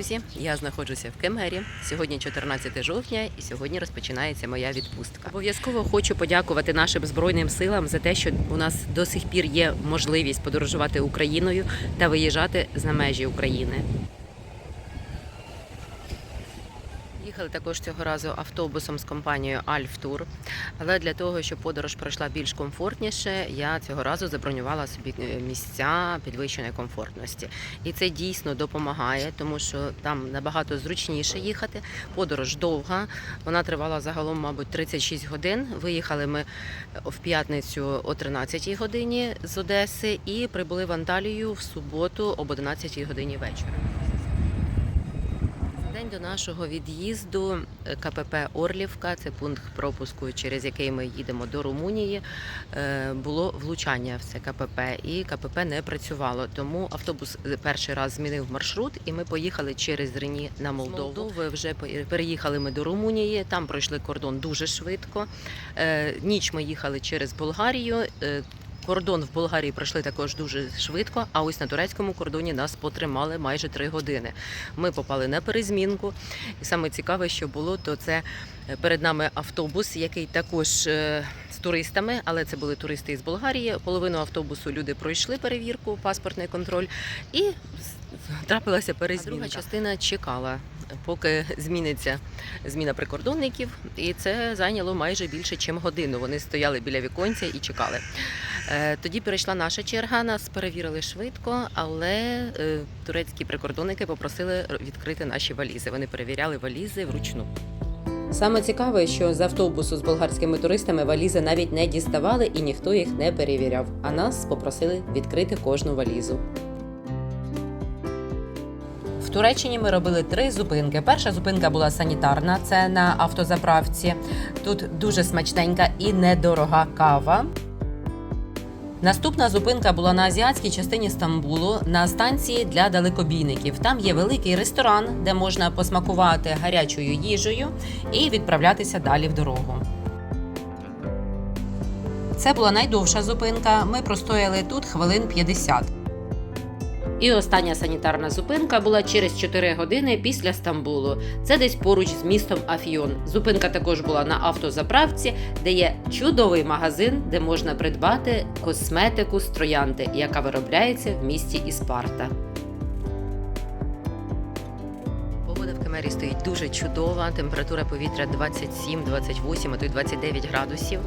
друзі! Я знаходжуся в Кемері. Сьогодні 14 жовтня, і сьогодні розпочинається моя відпустка. Обов'язково хочу подякувати нашим збройним силам за те, що у нас до сих пір є можливість подорожувати Україною та виїжджати за межі України. Їхали також цього разу автобусом з компанією Альфтур. Але для того, щоб подорож пройшла більш комфортніше, я цього разу забронювала собі е, місця підвищеної комфортності. І це дійсно допомагає, тому що там набагато зручніше їхати. Подорож довга. Вона тривала загалом, мабуть, 36 годин. Виїхали ми в п'ятницю о 13 годині з Одеси і прибули в Анталію в суботу об 11 годині вечора. День до нашого від'їзду е, КПП Орлівка, це пункт пропуску, через який ми їдемо до Румунії. е, Було влучання в це КПП, і КПП не працювало. Тому автобус е, перший раз змінив маршрут, і ми поїхали через Рені на Молдову. Молдови вже переїхали ми до Румунії. Там пройшли кордон дуже швидко. Ніч ми їхали через Болгарію. Кордон в Болгарії пройшли також дуже швидко, а ось на турецькому кордоні нас потримали майже три години. Ми попали на перезмінку. І саме цікаве, що було, то це е, перед нами автобус, який також е, з туристами, але це були туристи із Болгарії. Половину автобусу люди пройшли перевірку, паспортний контроль, і трапилася перезмінка. Друга частина чекала. Поки зміниться зміна прикордонників, і це зайняло майже більше, ніж годину. Вони стояли біля віконця і чекали. Е, Тоді перейшла наша черга, нас перевірили швидко, але е, турецькі прикордонники попросили відкрити наші валізи. Вони перевіряли валізи вручну. Саме цікаве, що з автобусу з болгарськими туристами валізи навіть не діставали і ніхто їх не перевіряв. А нас попросили відкрити кожну валізу. В Туреччині ми робили три зупинки. Перша зупинка була санітарна, це на автозаправці. Тут дуже смачненька і недорога кава. Наступна зупинка була на азіатській частині Стамбулу на станції для далекобійників. Там є великий ресторан, де можна посмакувати гарячою їжею і відправлятися далі в дорогу. Це була найдовша зупинка. Ми простояли тут хвилин 50. І остання санітарна зупинка була через 4 години після Стамбулу. Це десь поруч з містом Афіон. Зупинка також була на автозаправці, де є чудовий магазин, де можна придбати косметику з троянди, яка виробляється в місті Іспарта. Кемері стоїть дуже чудова. Температура повітря 27, 28, а то й 29 градусів.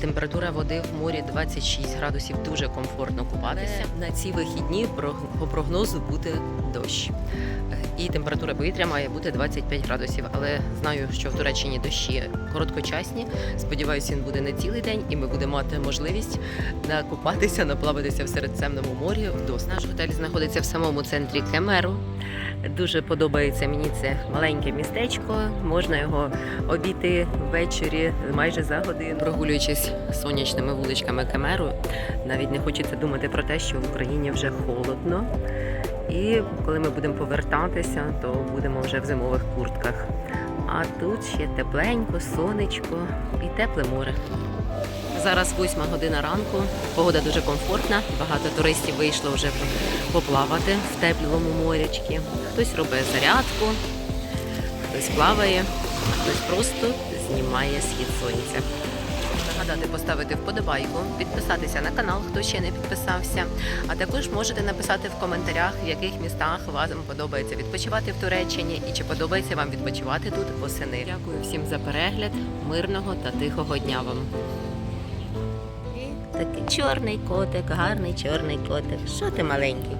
Температура води в морі 26 градусів. Дуже комфортно купатися. На ці вихідні по прогнозу буде дощ. І температура повітря має бути 25 градусів. Але знаю, що в Туреччині дощі короткочасні. Сподіваюся, він буде не цілий день, і ми будемо мати можливість накупатися, наплаватися в Середземному морі вдосталь. Наш готель знаходиться в самому центрі Кемеру. Дуже подобається мені це маленьке містечко. Можна його обійти ввечері майже за годину. Прогулюючись сонячними вуличками Кемеру, навіть не хочеться думати про те, що в Україні вже холодно. І коли ми будемо повертатися, то будемо вже в зимових куртках. А тут ще тепленько, сонечко і тепле море. Зараз восьма година ранку. Погода дуже комфортна. Багато туристів вийшло вже поплавати в теплому морячці. Хтось робить зарядку, хтось плаває, а хтось просто знімає схід сонця. Нагадати поставити вподобайку, підписатися на канал, хто ще не підписався. А також можете написати в коментарях, в яких містах вам подобається відпочивати в Туреччині і чи подобається вам відпочивати тут восени. Дякую всім за перегляд, мирного та тихого дня вам. Такий чорний котик, гарний чорний котик. Що ти маленький?